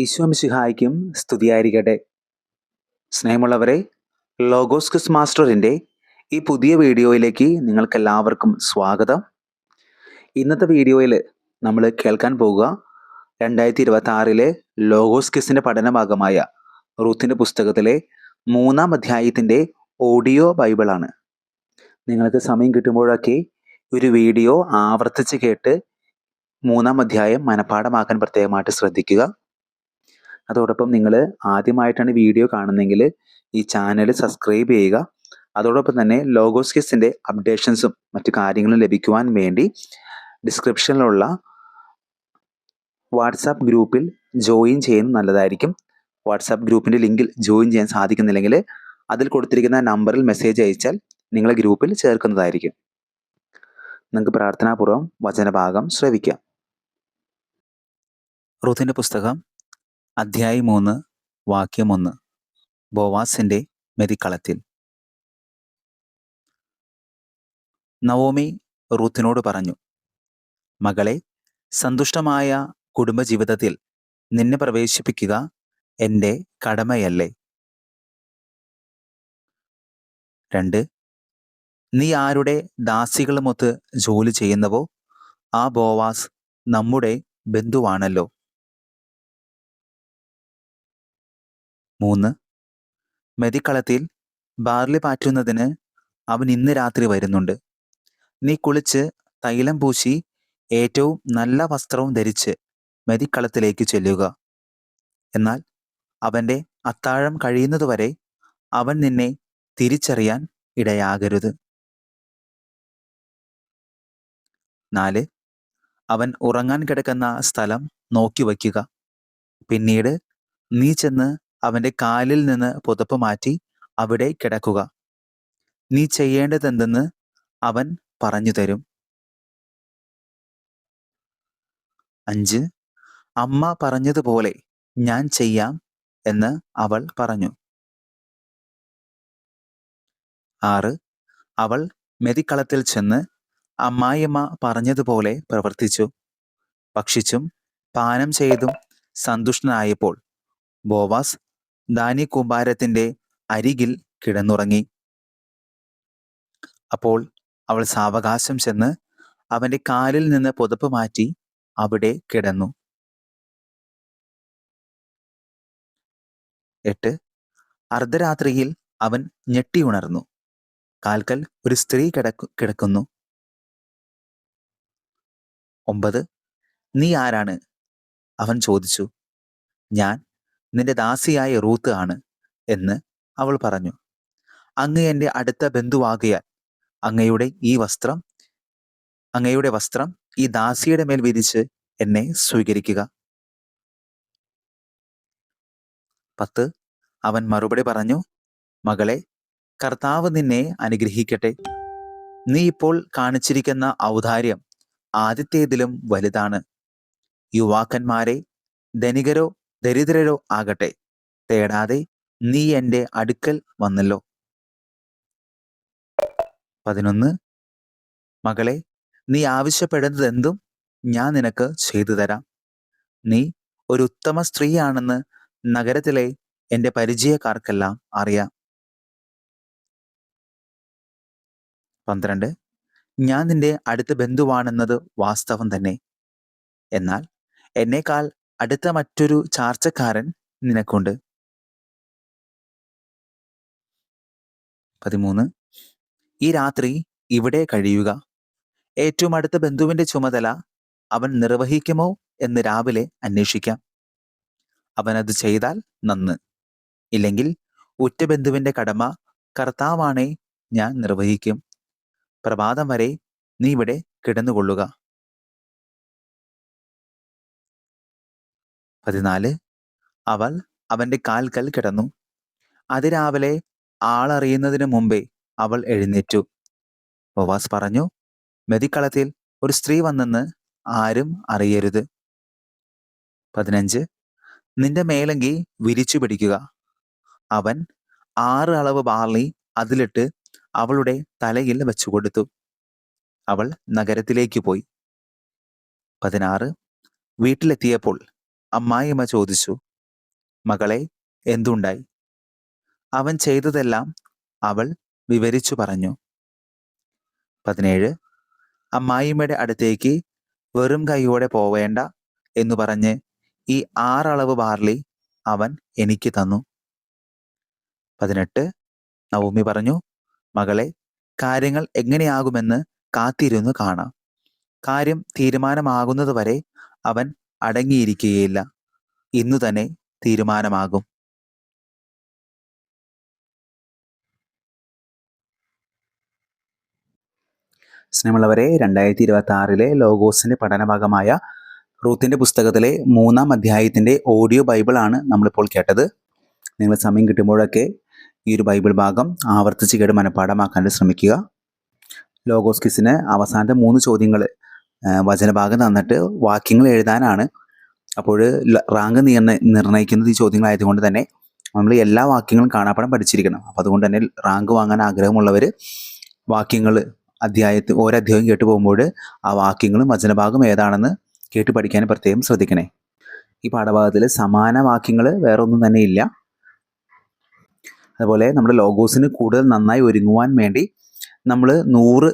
ഈശോമിശിഹായ്ക്കും സ്തുതിയായിരിക്കട്ടെ. സ്നേഹമുള്ളവരെ logos quiz മാസ്റ്ററിന്റെ ഈ പുതിയ വീഡിയോയിലേക്ക് നിങ്ങൾക്കെല്ലാവർക്കും സ്വാഗതം. ഇന്നത്തെ വീഡിയോയിൽ നമ്മൾ കേൾക്കാൻ പോവുക രണ്ടായിരത്തി ഇരുപത്തി ആറിലെ ലോഗോസ് ക്വിസിന്റെ പഠനഭാഗമായ റൂത്തിന്റെ പുസ്തകത്തിലെ മൂന്നാം അധ്യായത്തിന്റെ ഓഡിയോ ബൈബിളാണ്. നിങ്ങൾക്ക് സമയം കിട്ടുമ്പോഴൊക്കെ ഒരു വീഡിയോ ആവർത്തിച്ച് കേട്ട് മൂന്നാം അധ്യായം മനഃപ്പാഠമാക്കാൻ പ്രത്യേകമായിട്ട് ശ്രദ്ധിക്കുക. അതോടൊപ്പം നിങ്ങൾ ആദ്യമായിട്ടാണ് വീഡിയോ കാണുന്നതെങ്കിൽ ഈ ചാനൽ സബ്സ്ക്രൈബ് ചെയ്യുക. അതോടൊപ്പം തന്നെ ലോഗോസ് കിസിന്റെ അപ്ഡേഷൻസും മറ്റു കാര്യങ്ങളും ലഭിക്കുവാൻ വേണ്ടി ഡിസ്ക്രിപ്ഷനിലുള്ള വാട്സാപ്പ് ഗ്രൂപ്പിൽ ജോയിൻ ചെയ്യുന്ന നല്ലതായിരിക്കും. വാട്സാപ്പ് ഗ്രൂപ്പിന്റെ ലിങ്കിൽ ജോയിൻ ചെയ്യാൻ സാധിക്കുന്നില്ലെങ്കിൽ അതിൽ കൊടുത്തിരിക്കുന്ന നമ്പറിൽ മെസ്സേജ് അയച്ചാൽ നിങ്ങളെ ഗ്രൂപ്പിൽ ചേർക്കുന്നതായിരിക്കും. നിങ്ങൾക്ക് പ്രാർത്ഥനാപൂർവം വചനഭാഗം ശ്രവിക്കാം. റുത്തിന്റെ പുസ്തകം അധ്യായം മൂന്ന് വാക്യം ഒന്ന്. ബോവാസിന്റെ മെതിക്കളത്തിൽ. നവോമി റൂത്തിനോട് പറഞ്ഞു മകളെ സന്തുഷ്ടമായ കുടുംബജീവിതത്തിൽ നിന്നെ പ്രവേശിപ്പിക്കുക എന്റെ കടമയല്ലേ? രണ്ട് നീ ആരുടെ ദാസികളുമൊത്ത് ജോലി ചെയ്യുന്നവോ ആ ബോവാസ് നമ്മുടെ ബന്ധുവാണല്ലോ. മൂന്ന്. മെതിക്കളത്തിൽ ബാർലി പാറ്റുന്നതിന് അവൻ ഇന്ന് രാത്രി വരുന്നുണ്ട്. നീ കുളിച്ച് തൈലം പൂശി ഏറ്റവും നല്ല വസ്ത്രവും ധരിച്ച് മെതിക്കളത്തിലേക്ക് ചെല്ലുക. എന്നാൽ അവന്റെ അത്താഴം കഴിയുന്നതുവരെ അവൻ നിന്നെ തിരിച്ചറിയാൻ ഇടയാകരുത്. നാല്. അവൻ ഉറങ്ങാൻ കിടക്കുന്ന സ്ഥലം നോക്കി വയ്ക്കുക. പിന്നീട് നീ ചെന്ന് അവന്റെ കാലിൽ നിന്ന് പുതപ്പ് മാറ്റി അവിടെ കിടക്കുക. നീ ചെയ്യേണ്ടതെന്തെന്ന് അവൻ പറഞ്ഞു തരും. അഞ്ച് അമ്മ പറഞ്ഞതുപോലെ ഞാൻ ചെയ്യാം എന്ന് അവൾ പറഞ്ഞു. ആറ് അവൾ മെതിക്കളത്തിൽ ചെന്ന് അമ്മായിയമ്മ പറഞ്ഞതുപോലെ പ്രവർത്തിച്ചു. ഭക്ഷിച്ചും പാനം ചെയ്തും സന്തുഷ്ടനായപ്പോൾ ബോവാസ് ധാന്യ കൂമ്പാരത്തിന്റെ അരികിൽ കിടന്നുറങ്ങി. അപ്പോൾ അവൾ സാവകാശം ചെന്ന് അവന്റെ കാലിൽ നിന്ന് പുതപ്പ് മാറ്റി അവിടെ കിടന്നു. എട്ട്. അർദ്ധരാത്രിയിൽ അവൻ ഞെട്ടി ഉണർന്നു. കാൽക്കൽ ഒരു സ്ത്രീ കിടക്കു കിടക്കുന്നു. ഒമ്പത്. നീ ആരാണ്? അവൻ ചോദിച്ചു. ഞാൻ നിന്റെ ദാസിയായ റൂത്ത് ആണ് എന്ന് അവൾ പറഞ്ഞു. അങ്ങ് എന്റെ അടുത്ത ബന്ധുവാകിയാൽ അങ്ങയുടെ ഈ വസ്ത്രം അങ്ങയുടെ വസ്ത്രം ഈ ദാസിയുടെ മേൽ വിരിച്ച് എന്നെ സ്വീകരിക്കുക. പത്ത്. അവൻ മറുപടി പറഞ്ഞു മകളെ കർത്താവ് നിന്നെ അനുഗ്രഹിക്കട്ടെ. നീ ഇപ്പോൾ കാണിച്ചിരിക്കുന്ന ഔദാര്യം ആദ്യത്തേതിലും വലുതാണ്. യുവാക്കന്മാരെ ധനികരോ ദരിദ്രരോ ആകട്ടെ തേടാതെ നീ എന്റെ അടുക്കൽ വന്നല്ലോ. പതിനൊന്ന് മകളെ നീ ആവശ്യപ്പെടുന്നതെന്തും ഞാൻ നിനക്ക് ചെയ്തു തരാം നീ ഒരു ഉത്തമ സ്ത്രീയാണെന്ന് നഗരത്തിലെ എന്റെ പരിചയക്കാർക്കെല്ലാം അറിയാം. പന്ത്രണ്ട് ഞാൻ നിന്റെ അടുത്ത ബന്ധുവാണെന്നത് വാസ്തവം തന്നെ. എന്നാൽ എന്നേക്കാൾ അടുത്ത മറ്റൊരു ചാർച്ചക്കാരൻ നിനക്കുണ്ട്. പതിമൂന്ന്. ഈ രാത്രി ഇവിടെ കഴിയുക. ഏറ്റവും അടുത്ത ബന്ധുവിന്റെ ചുമതല അവൻ നിർവഹിക്കുമോ എന്ന് രാവിലെ അന്വേഷിക്കാം. അവൻ അത് ചെയ്താൽ നന്ന്. ഇല്ലെങ്കിൽ ഉറ്റ ബന്ധുവിന്റെ കടമ കർത്താവാണേ ഞാൻ നിർവഹിക്കും. പ്രഭാതം വരെ നീ ഇവിടെ കിടന്നുകൊള്ളുക. പതിനാല്. അവൾ അവന്റെ കാൽക്കൽ കിടന്നു. അതിരാവിലെ ആളറിയുന്നതിനു മുമ്പേ അവൾ എഴുന്നേറ്റു. ബോവാസ് പറഞ്ഞു മെതിക്കളത്തിൽ ഒരു സ്ത്രീ വന്നെന്ന് ആരും അറിയരുത്. പതിനഞ്ച്. നിന്റെ മേലങ്കി വിരിച്ചു പിടിക്കുക. അവൻ ആറ് അളവ് ബാർലി അതിലിട്ട് അവളുടെ തലയിൽ വെച്ചു കൊടുത്തു. അവൾ നഗരത്തിലേക്ക് പോയി. പതിനാറ്. വീട്ടിലെത്തിയപ്പോൾ അമ്മായിയമ്മ ചോദിച്ചു മകളെ എന്തുണ്ടായി? അവൻ ചെയ്തതെല്ലാം അവൾ വിവരിച്ചു പറഞ്ഞു. പതിനേഴ് അമ്മായിമ്മയുടെ അടുത്തേക്ക് വെറും കൈയോടെ പോവേണ്ട എന്നു പറഞ്ഞ് ഈ ആറളവ് ബാർലി അവൻ എനിക്ക് തന്നു. പതിനെട്ട് നവോമി പറഞ്ഞു മകളെ കാര്യങ്ങൾ എങ്ങനെയാകുമെന്ന് കാത്തിരുന്നു കാണാം. കാര്യം തീരുമാനമാകുന്നതുവരെ അവൻ അടങ്ങിയിരിക്കുകയില്ല. ഇന്നു തന്നെ തീരുമാനമാകും. സ്നേഹമുള്ളവരെ രണ്ടായിരത്തി ഇരുപത്തി ആറിലെ ലോഗോസിന്റെ പഠനഭാഗമായ റൂത്തിന്റെ പുസ്തകത്തിലെ മൂന്നാം അധ്യായത്തിന്റെ ഓഡിയോ ബൈബിളാണ് നമ്മളിപ്പോൾ കേട്ടത്. നിങ്ങൾ സമയം കിട്ടുമ്പോഴൊക്കെ ഈ ഒരു ബൈബിൾ ഭാഗം ആവർത്തിച്ച് കേട്ട് മനഃപ്പാഠമാക്കാൻ ശ്രമിക്കുക. ലോഗോസ് കിസിന് അവസാനത്തെ മൂന്ന് ചോദ്യങ്ങൾ വചനഭാഗം തന്നിട്ട് വാക്യങ്ങൾ എഴുതാനാണ്. അപ്പോൾ റാങ്ക് നിർണ നിർണയിക്കുന്നത് ഈ ചോദ്യങ്ങളായതുകൊണ്ട് തന്നെ നമ്മൾ എല്ലാ വാക്യങ്ങളും കാണാപ്പാടം പഠിച്ചിരിക്കണം. അപ്പോൾ അതുകൊണ്ട് തന്നെ റാങ്ക് വാങ്ങാൻ ആഗ്രഹമുള്ളവർ വാക്യങ്ങൾ അധ്യായത്തിൽ ഓരോ അധ്യായം കേട്ട് പോകുമ്പോൾ ആ വാക്യങ്ങളും വചനഭാഗം ഏതാണെന്ന് കേട്ട് പഠിക്കാൻ പ്രത്യേകം ശ്രദ്ധിക്കണേ. ഈ പാഠഭാഗത്തിൽ സമാന വാക്യങ്ങൾ വേറെ ഒന്നും തന്നെ ഇല്ല. അതുപോലെ നമ്മുടെ ലോഗോസിന് കൂടുതൽ നന്നായി ഒരുങ്ങുവാൻ വേണ്ടി നമ്മൾ നൂറ്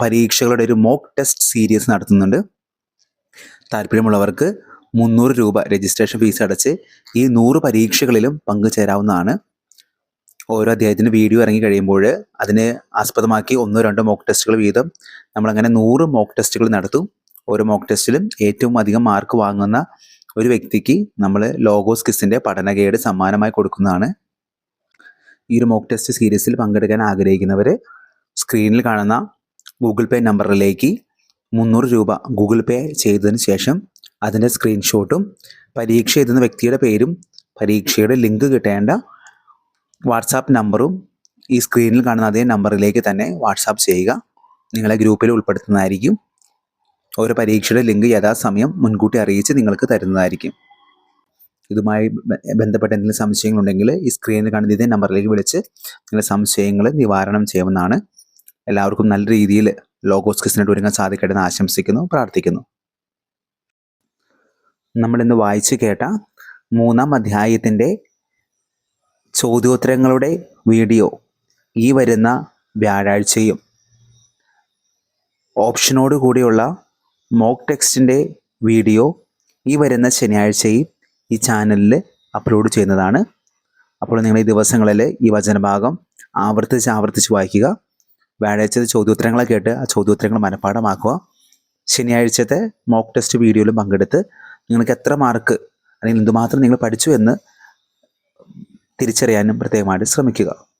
പരീക്ഷകളുടെ ഒരു മോക്ക് ടെസ്റ്റ് സീരീസ് നടത്തുന്നുണ്ട്. താല്പര്യമുള്ളവർക്ക് മുന്നൂറ് രൂപ രജിസ്ട്രേഷൻ ഫീസ് അടച്ച് ഈ നൂറ് പരീക്ഷകളിലും പങ്കുചേരാവുന്നതാണ്. ഓരോ അധ്യായത്തിന് വീഡിയോ ഇറങ്ങി കഴിയുമ്പോൾ അതിന് ആസ്പദമാക്കി ഒന്നോ രണ്ടോ മോക്ക് ടെസ്റ്റുകൾ വീതം നമ്മളങ്ങനെ നൂറ് മോക്ക് ടെസ്റ്റുകൾ നടത്തും. ഓരോ മോക്ക് ടെസ്റ്റിലും ഏറ്റവും അധികം മാർക്ക് വാങ്ങുന്ന ഒരു വ്യക്തിക്ക് നമ്മൾ ലോഗോസ് കിസിന്റെ പഠന ഗൈഡ് സമ്മാനമായി കൊടുക്കുന്നതാണ്. ഈ ഒരു മോക്ക് ടെസ്റ്റ് സീരീസിൽ പങ്കെടുക്കാൻ ആഗ്രഹിക്കുന്നവർ സ്ക്രീനിൽ കാണുന്ന ഗൂഗിൾ പേ നമ്പറിലേക്ക് മുന്നൂറ് രൂപ ഗൂഗിൾ പേ ചെയ്തതിന് ശേഷം അതിന്റെ സ്ക്രീൻഷോട്ടും പരീക്ഷ എഴുതുന്ന വ്യക്തിയുടെ പേരും പരീക്ഷയുടെ ലിങ്ക് കിട്ടേണ്ട വാട്സാപ്പ് നമ്പറും ഈ സ്ക്രീനിൽ കാണുന്ന അതേ നമ്പറിലേക്ക് തന്നെ വാട്സാപ്പ് ചെയ്യുക. നിങ്ങളെ ഗ്രൂപ്പിൽ ഉൾപ്പെടുത്തുന്നതായിരിക്കും. ഓരോ പരീക്ഷയുടെ ലിങ്ക് യഥാസമയം മുൻകൂട്ടി അറിയിച്ച് നിങ്ങൾക്ക് തരുന്നതായിരിക്കും. ഇതുമായി ബന്ധപ്പെട്ട എന്തെങ്കിലും സംശയങ്ങളുണ്ടെങ്കിൽ ഈ സ്ക്രീനിൽ കാണുന്ന ഇതേ നമ്പറിലേക്ക് വിളിച്ച് നിങ്ങളുടെ സംശയങ്ങൾ നിവാരണം ചെയ്യാവുന്നതാണ്. എല്ലാവർക്കും നല്ല രീതിയിൽ ലോഗോസ് ക്രിസ്റ്റിനായിട്ട് ഒരുങ്ങാൻ സാധിക്കട്ടെ എന്ന് ആശംസിക്കുന്നു പ്രാർത്ഥിക്കുന്നു. നമ്മൾ ഇന്ന് വായിച്ചു കേട്ട മൂന്നാം അധ്യായത്തിന്റെ ചോദ്യോത്തരങ്ങളുടെ വീഡിയോ ഈ വരുന്ന വ്യാഴാഴ്ചയും ഓപ്ഷനോട് കൂടിയുള്ള മോക്ക് ടെക്സ്റ്റിന്റെ വീഡിയോ ഈ വരുന്ന ശനിയാഴ്ചയും ഈ ചാനലിൽ അപ്ലോഡ് ചെയ്യുന്നതാണ്. അപ്പോൾ നിങ്ങൾ ഈ ദിവസങ്ങളിൽ ഈ വചനഭാഗം ആവർത്തിച്ച് ആവർത്തിച്ച് വായിക്കുക. വ്യാഴാഴ്ചത്തെ ചോദ്യോത്തരങ്ങളെ കേട്ട് ആ ചോദ്യോത്തരങ്ങൾ മനഃപ്പാഠമാക്കുക. ശനിയാഴ്ചത്തെ മോക്ക് ടെസ്റ്റ് വീഡിയോയിലും പങ്കെടുത്ത് നിങ്ങൾക്ക് എത്ര മാർക്ക് അല്ലെങ്കിൽ എന്തുമാത്രം നിങ്ങൾ പഠിച്ചു എന്ന് തിരിച്ചറിയാനും പ്രത്യേകമായിട്ട് ശ്രമിക്കുക.